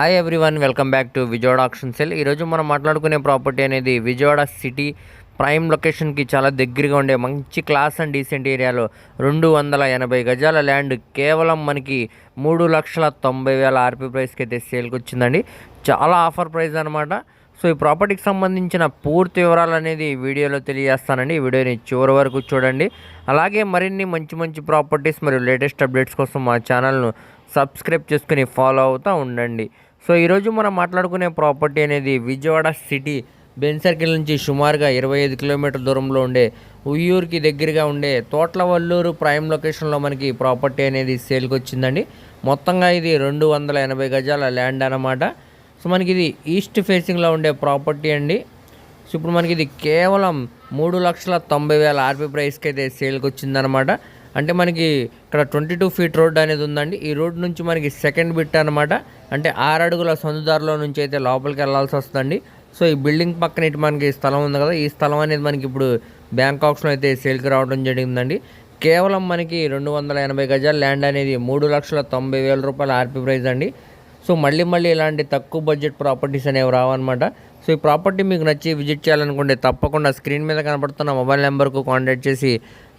Hi everyone welcome back to Vijayawada auction cell ఈరోజు మనం మాట్లాడుకునే ప్రాపర్టీ అనేది విజయవాడ సిటీ ప్రైమ్ లొకేషన్కి చాలా దగ్గరగా ఉండే మంచి క్లాస్ అండ్ డీసెంట్ ఏరియాలో రెండు వందల ఎనభై గజాల ల్యాండ్ కేవలం మనకి మూడు లక్షల తొంభై వేల ఆర్పీ ప్రైస్కి అయితే సేల్కి వచ్చిందండి. చాలా ఆఫర్ ప్రైస్ అనమాట సో ఈ ప్రాపర్టీకి సంబంధించిన పూర్తి వివరాలు అనేది వీడియోలో తెలియజేస్తానండి. ఈ వీడియోని చివరి వరకు చూడండి. అలాగే మరిన్ని మంచి మంచి ప్రాపర్టీస్ మరియు లేటెస్ట్ అప్డేట్స్ కోసం మా ఛానల్ను సబ్స్క్రైబ్ చేసుకుని ఫాలో అవుతూ ఉండండి. సో ఈరోజు మనం మాట్లాడుకునే ప్రాపర్టీ అనేది విజయవాడ సిటీ బెన్ సర్కిల్ నుంచి సుమారుగా ఇరవై ఐదు కిలోమీటర్ దూరంలో ఉండే ఉయ్యూరుకి దగ్గరగా ఉండే తోట్లవల్లూరు ప్రైమ్ లొకేషన్లో మనకి ప్రాపర్టీ అనేది సేల్కి వచ్చిందండి. మొత్తంగా ఇది రెండు వందల ఎనభై గజాల ల్యాండ్ అన్నమాట. సో మనకి ఇది ఈస్ట్ ఫేసింగ్లో ఉండే ప్రాపర్టీ అండి. సో ఇప్పుడు మనకి ఇది కేవలం మూడు లక్షల తొంభై వేల ఆర్పీ ప్రైస్కి అయితే సేల్కి వచ్చిందనమాట అంటే మనకి ఇక్కడ ట్వంటీ టూ ఫీట్ రోడ్ అనేది ఉందండి. ఈ రోడ్ నుంచి మనకి సెకండ్ బిట్ అనమాట అంటే ఆరు అడుగుల సందుదారిలో నుంచి అయితే లోపలికి వెళ్ళాల్సి వస్తుందండి. సో ఈ బిల్డింగ్ పక్కన ఇటు మనకి స్థలం ఉంది కదా ఈ స్థలం అనేది మనకి ఇప్పుడు బ్యాంకాక్స్లో అయితే సేల్కి రావడం జరిగిందండి. కేవలం మనకి రెండు వందల ఎనభై గజాల ల్యాండ్ అనేది మూడు లక్షల తొంభై వేల రూపాయల ఆర్పీ ప్రైస్ అండి. సో మళ్ళీ మళ్ళీ ఇలాంటి తక్కువ బడ్జెట్ ప్రాపర్టీస్ అనేవి రావన్నమాట. సో ఈ ప్రాపర్టీ మీకు నచ్చి విజిట్ చేయాలనుకుంటే తప్పకుండా స్క్రీన్ మీద కనబడుతున్న మొబైల్ నెంబర్కు కాంటాక్ట్ చేసి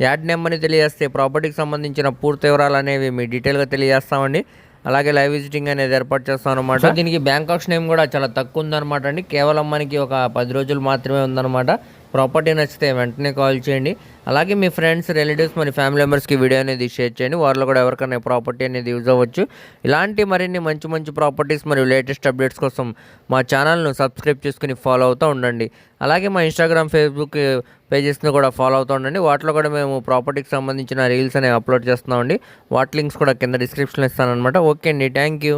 యాడ్ నెంబర్ని తెలియజేస్తే ప్రాపర్టీకి సంబంధించిన పూర్తి వివరాలు అనేవి మీ డీటెయిల్గా తెలియజేస్తామండి. అలాగే లైవ్ విజిటింగ్ అనేది ఏర్పాటు చేస్తాం అనమాట దీనికి బ్యాంక్ ఆప్షన్ నేమ్ కూడా చాలా తక్కువ ఉందన్నమాట అండి. కేవలం మనకి ఒక పది రోజులు మాత్రమే ఉందన్నమాట. ప్రాపర్టీ నచ్చితే వెంటనే కాల్ చేయండి. అలాగే మీ ఫ్రెండ్స్ రిలేటివ్స్ మరి ఫ్యామిలీ మెంబర్స్కి వీడియో అనేది షేర్ చేయండి. వారిలో కూడా ఎవరికైనా ప్రాపర్టీ అనేది యూజ్ అవ్వచ్చు. ఇలాంటి మరిన్ని మంచి మంచి ప్రాపర్టీస్ మరియు లేటెస్ట్ అప్డేట్స్ కోసం మా ఛానల్ను సబ్స్క్రైబ్ చేసుకుని ఫాలో అవుతూ ఉండండి. అలాగే మా ఇన్స్టాగ్రామ్ ఫేస్బుక్ పేజెస్ని కూడా ఫాలో అవుతూ ఉండండి. వాటిలో కూడా మేము ప్రాపర్టీకి సంబంధించిన రీల్స్ అనేవి అప్లోడ్ చేస్తున్నామండి వాటి లింక్స్ కూడా కింద డిస్క్రిప్షన్లో ఇస్తానమాట ఓకే అండి. Thank you.